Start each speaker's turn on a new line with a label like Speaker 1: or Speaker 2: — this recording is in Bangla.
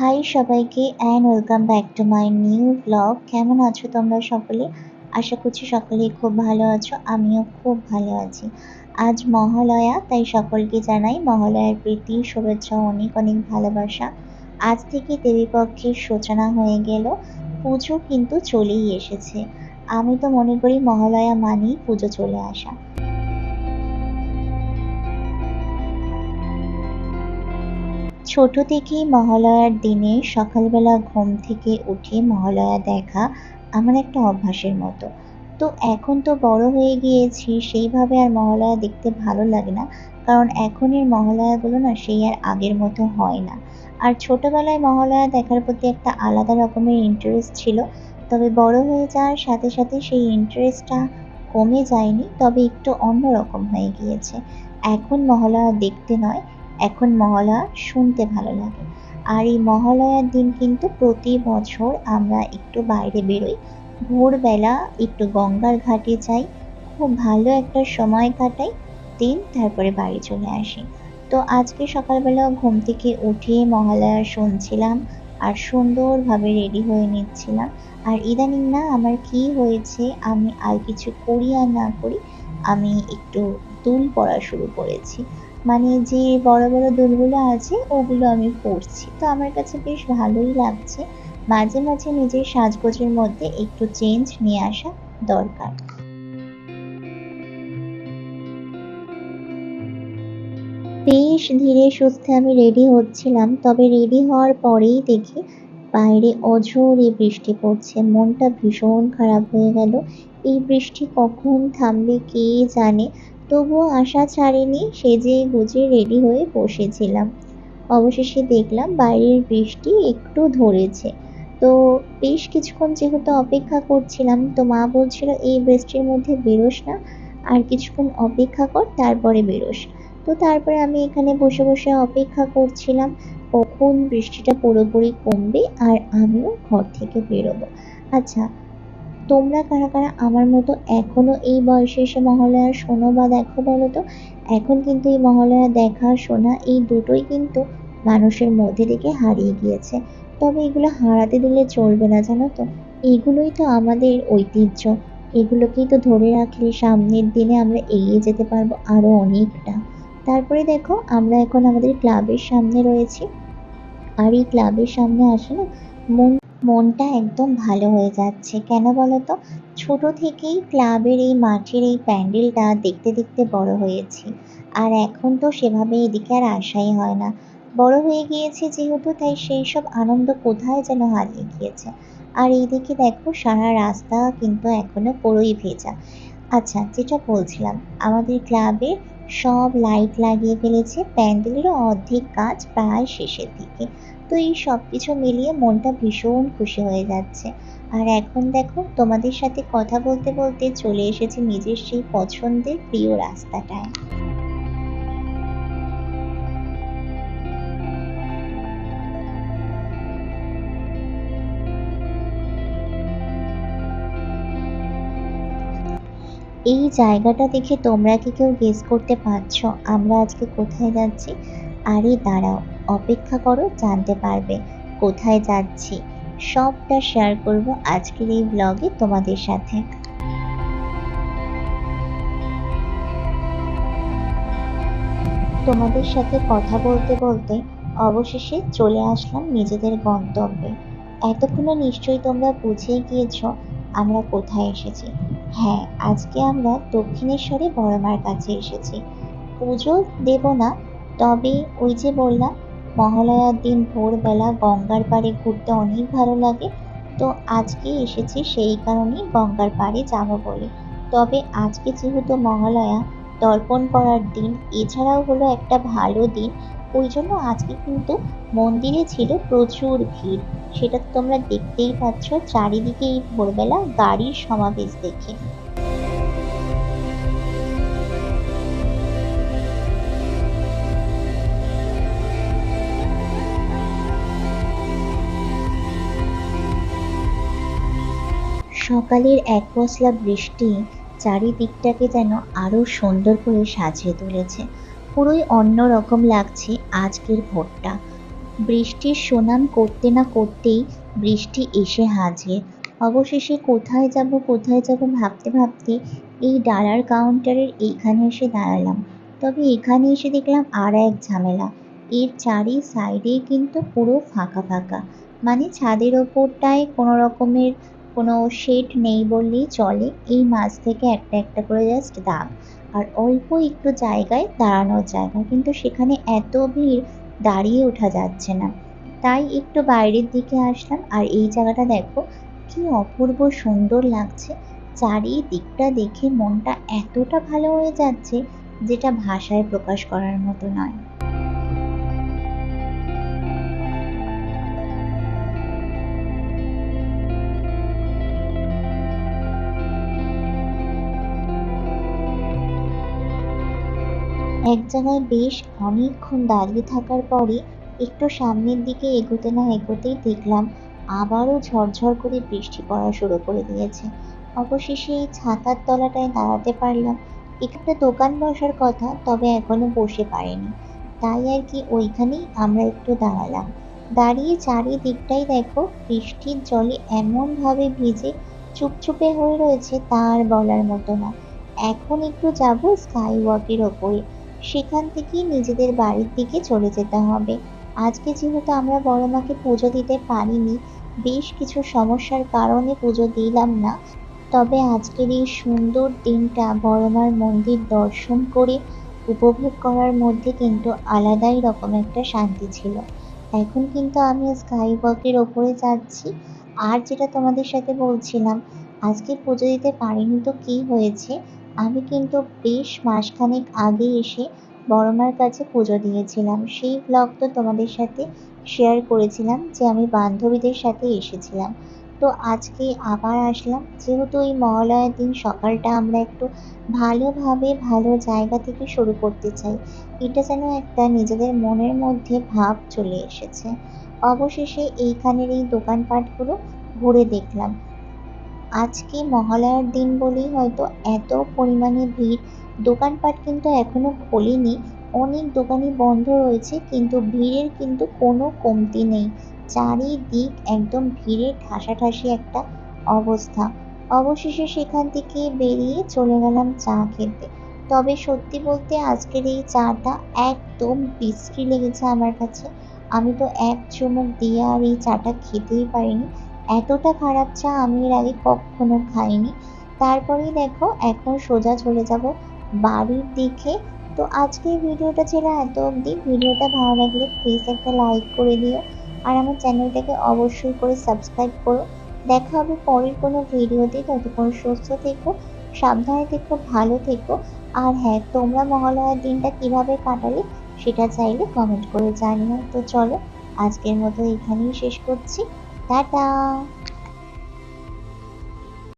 Speaker 1: হাই সবাইকে and welcome back to my new vlog কেমন আছো তোমরা সকলে? আশা করছি সকলেই খুব ভালো আছো, আমিও খুব ভালো আছি। আজ মহালয়া, তাই সকলকে জানাই মহালয়ার প্রীতি, শুভেচ্ছা, অনেক অনেক ভালোবাসা। আজ থেকে দেবীপক্ষের সূচনা হয়ে গেল, পুজো কিন্তু চলেই এসেছে। আমি তো মনে করি মহালয়া মানেই পুজো চলে আসা। ছোট থেকেই মহালয়ার দিনে সকালবেলা ঘুম থেকে উঠে মহালয়া দেখা আমার একটা অভ্যাসের মতো। তো এখন তো বড় হয়ে গিয়েছি, সেইভাবে আর মহালয়া দেখতে ভালো লাগে না। কারণ এখনের মহালয়াগুলো না সেই আর আগের মতো হয় না। আর ছোটবেলায় মহালয়া দেখার প্রতি একটা আলাদা রকমের ইন্টারেস্ট ছিল। তবে বড় হয়ে যাওয়ার সাথে সাথে সেই ইন্টারেস্টটা কমে যায়নি, তবে একটু অন্যরকম হয়ে গিয়েছে। এখন মহালয়া দেখতে নয় এখন মহালয়া শুনতে ভালো লাগে। আর এই মহালয়ার দিন কিন্তু প্রতি বছর আমরা একটু বাইরে বেরোই। ভোরবেলা একটু গঙ্গার ঘাটে যাই, খুব ভালো একটা সময় কাটাই, দিন তারপরে বাড়ি চলে আসি। তো আজকে সকালবেলা ঘুম থেকে উঠে মহালয়া শুনছিলাম আর সুন্দরভাবে রেডি হয়ে নিচ্ছিলাম। আর ইদানিং না আমার কি হয়েছে, আমি আর কিছু করি আর না করি, আমি একটু দুল পড়া শুরু করেছি। মানে যে বড় বড় দুলগুলো আছে, ওগুলো আমি পরছি। তো আমার কাছে বেশ ভালোই লাগছে। মাঝে মাঝে নিজের সাজগোজের মধ্যে একটু চেঞ্জ নিয়ে আসা দরকার। বেশ ধীরে সুস্থে আমি রেডি হচ্ছিলাম, তবে রেডি হওয়ার পরেই দেখি বাইরে অঝোরে বৃষ্টি পড়ছে, মনটা ভীষণ খারাপ হয়ে গেল। এই বৃষ্টি কখন থামবে কে জানে? তবুও আশা ছাড়েনি সেজে গুজে রেডি হয়ে বসেছিলাম। অবশেষে দেখলাম বাইরের বৃষ্টি একটু ধরেছে। তো বেশ কিছুক্ষণ যেহেতু অপেক্ষা করছিলাম, তো মা বলছিল, এই বৃষ্টির মধ্যে বেরোস না, আর কিছুক্ষণ অপেক্ষা কর, তারপরে বেরোস। তো তারপরে আমি এখানে বসে বসে অপেক্ষা করছিলাম, কখন বৃষ্টিটা পুরোপুরি কমবে আর আমিও ঘর থেকে বেরোবো। আচ্ছা তোমরা কারা কারা আমার মতো এখনও এই বয়সে এসে মহালয়া শোনো বা দেখো বলো তো? এখন কিন্তু এই মহালয়া দেখা, শোনা এই দুটোই কিন্তু মানুষের মধ্যে থেকে হারিয়ে গিয়েছে। তবে এগুলো হারাতে দিলে চলবে না, জানো তো? এগুলোই তো আমাদের ঐতিহ্য। এগুলোকেই তো ধরে রাখলে সামনের দিনে আমরা এগিয়ে যেতে পারব আরও অনেকটা। তারপরে দেখো, আমরা এখন আমাদের ক্লাবের সামনে রয়েছি। আর এই ক্লাবের সামনে আসে না মন মনটা একদম ভালো হয়ে যাচ্ছে। কেন বলো তো ছোটো থেকেই ক্লাবের এই মাঠের এই প্যান্ডেলটা দেখতে দেখতে বড় হয়েছি। আর এখন তো সেভাবে এদিকে আর আসাই হয় না। বড় হয়ে গিয়েছে যেহেতু, তাই সেই সব আনন্দ কোথায় যেন হারিয়ে গিয়েছে। আর এইদিকে দেখো, সারা রাস্তা কিন্তু এখনও পুরোই ভেজা। আচ্ছা যেটা বলছিলাম, আমাদের ক্লাবে সব লাইট লাগিয়ে ফেলেছে। প্যান্ডেলেরও অর্ধেক কাজ প্রায় শেষের দিকে। তো এই সব কিছু মিলিয়ে মনটা ভীষণ খুশি হয়ে যাচ্ছে। আর এখন দেখো, তোমাদের সাথে কথা বলতে বলতে চলে এসেছি নিজের সেই পছন্দের প্রিয় রাস্তাটায়। এই জায়গাটা দেখে তোমরা কি কেউ গেস করতে পারছ? আমরা আজকে কোথায় যাচ্ছি? আরে দাঁড়াও। অপেক্ষা করো, জানতে পারবে। কোথায় যাচ্ছি? সবটা শেয়ার করব আজকের এই ব্লগে তোমাদের সাথে। তোমাদের সাথে কথা বলতে বলতে অবশেষে চলে আসলাম নিজেদের গন্তব্যে। এতক্ষণে নিশ্চয়ই তোমরা বুঝেই গিয়েছ আমরা কোথায় এসেছি। হ্যাঁ আজকে আমরা দক্ষিণেশ্বরে বড় মার কাছে এসেছি। পুজো দেব না, তবে ওই যে বললাম মহালয়ার দিন ভোরবেলা গঙ্গার পাড়ে ঘুরতে অনেক ভালো লাগে। তো আজকে এসেছি সেই কারণেই গঙ্গার পাড়ে যাব বলে। তবে আজকে যেহেতু মহালয়া তর্পণ করার দিন, এছাড়াও হলো একটা ভালো দিন। ওই জন্য আজকে কিন্তু মন্দিরে ছিল প্রচুর ভিড়। সেটা তোমরা দেখতেই পাচ্ছ চারিদিকে এই ভোরবেলা গাড়ির সমাবেশ দেখে। সকালের এক পশলা বৃষ্টি চারিদিকটাকে যেন আরও সুন্দর করে সাজিয়ে তুলেছে। পুরোই অন্য রকম লাগছে আজকের ভোরটা। বৃষ্টির সুনাম করতে না করতেই বৃষ্টি এসে হাজির। অবশেষে কোথায় যাব কোথায় যাব ভাবতে ভাবতে এই ডালার কাউন্টারের এইখানে এসে দাঁড়ালাম। তবে এখানে এসে দেখলাম আর এক ঝামেলা। এর চারি সাইডে কিন্তু পুরো ফাঁকা ফাঁকা। মানে ছাদের ওপরটায় কোনো রকমের কোনো শেড নেই বললেই চলে। এই মাছ থেকে একটা একটা করে জাস্ট দাগ। আর অল্প একটু জায়গায় দাঁড়ানোর জায়গা। কিন্তু সেখানে এত ভিড় দাঁড়িয়ে ওঠা যাচ্ছে না। তাই একটু বাইরের দিকে আসলাম। আর এই জায়গাটা দেখো, কি অপূর্ব সুন্দর লাগছে। চারিদিকটা দেখে মনটা এতটা ভালো হয়ে যাচ্ছে, যেটা ভাষায় প্রকাশ করার মতো নয়। এক জায়গায় বেশ অনেকক্ষণ দাঁড়িয়ে থাকার পরে একটু সামনের দিকে এগোতে না এগোতেই দেখলাম আবারও ঝরঝর করে বৃষ্টি পড়া শুরু করে দিয়েছে। অবশেষে এই ছাতার তলাটায় দাঁড়াতে পারলাম। একটা দোকান বসার কথা তবে এখনও বসে পারেনি। তাই আর কি ওইখানেই আমরা একটু দাঁড়ালাম। দাঁড়িয়ে চারিদিকটাই দেখো, বৃষ্টির জলে এমনভাবে ভিজে চুপচুপে হয়ে রয়েছে তার বলার মতো না। এখন একটু যাব স্কাই ওয়াকের ওপরে। সেখান থেকেই নিজেদের বাড়ির দিকে চলে যেতে হবে। আজকে যেহেতু আমরা বড় মাকে পুজো দিতে পারিনি, বেশ কিছু সমস্যার কারণে পুজো দিলাম না। তবে আজকের এই সুন্দর দিনটা বড় মার মন্দির দর্শন করে উপভোগ করার মধ্যে কিন্তু আলাদাই রকম একটা শান্তি ছিল। এখন কিন্তু আমি স্কাই ওয়াকের ওপরে যাচ্ছি। আর যেটা তোমাদের সাথে বলছিলাম, আজকে পুজো দিতে পারিনি তো কী হয়েছে? আমি কিন্তু বেশ মাসখানেক আগে এসে বড় মার কাছে পুজো দিয়েছিলাম। সেই ব্লগ তো তোমাদের সাথে শেয়ার করেছিলাম যে আমি বান্ধবীদের সাথে এসেছিলাম। তো আজকে আবার আসলাম। যেহেতু এই মহালয়ার দিন, সকালটা আমরা একটু ভালোভাবে ভালো জায়গা থেকে শুরু করতে চাই। এটা যেন একটা নিজেদের মনের মধ্যে ভাব চলে এসেছে। অবশেষে এইখানের এই দোকানপাটগুলো ঘুরে দেখলাম। আজকে মহালয়ার দিন বলেই হয়তো এত পরিমাণে ভিড়? দোকানপাট কিন্তু এখনও খোলেনি। অনেক দোকানই বন্ধ রয়েছে, কিন্তু ভিড়ের কিন্তু কোনো কমতি নেই। চারিদিক একদম ভিড়ে ঠাসাঠাসি একটা অবস্থা। অবশেষে সেখান থেকে বেরিয়ে চলে গেলাম চা খেতে। তবে সত্যি বলতে আজকের এই চাটা একদম বিশ্রী লেগেছে আমার কাছে। আমি তো এক চুমুক দিয়ে আর এই চাটা খেতেই পারিনি। এতটা খারাপ চা আমি এর আগে কখনো খাইনি। তারপরেই দেখো, এখন সোজা চলে যাব বাড়ির দিকে। তো আজকের ভিডিওটা ছিল এত অবধি। ভিডিওটা ভালো লাগলে প্লিজ একটা লাইক করে দিও। আর আমার চ্যানেলটাকে অবশ্যই করে সাবস্ক্রাইব করো। দেখা হবে পরের কোনো ভিডিওতে। ততক্ষণ সুস্থ থেকো, সাবধানে থেকো, ভালো থেকো। আর হ্যাঁ তোমরা মহালয়ার দিনটা কীভাবে কাটালে সেটা চাইলে কমেন্ট করে জানিও। তো চলো, আজকের মতো এখানেই শেষ করছি। 拜拜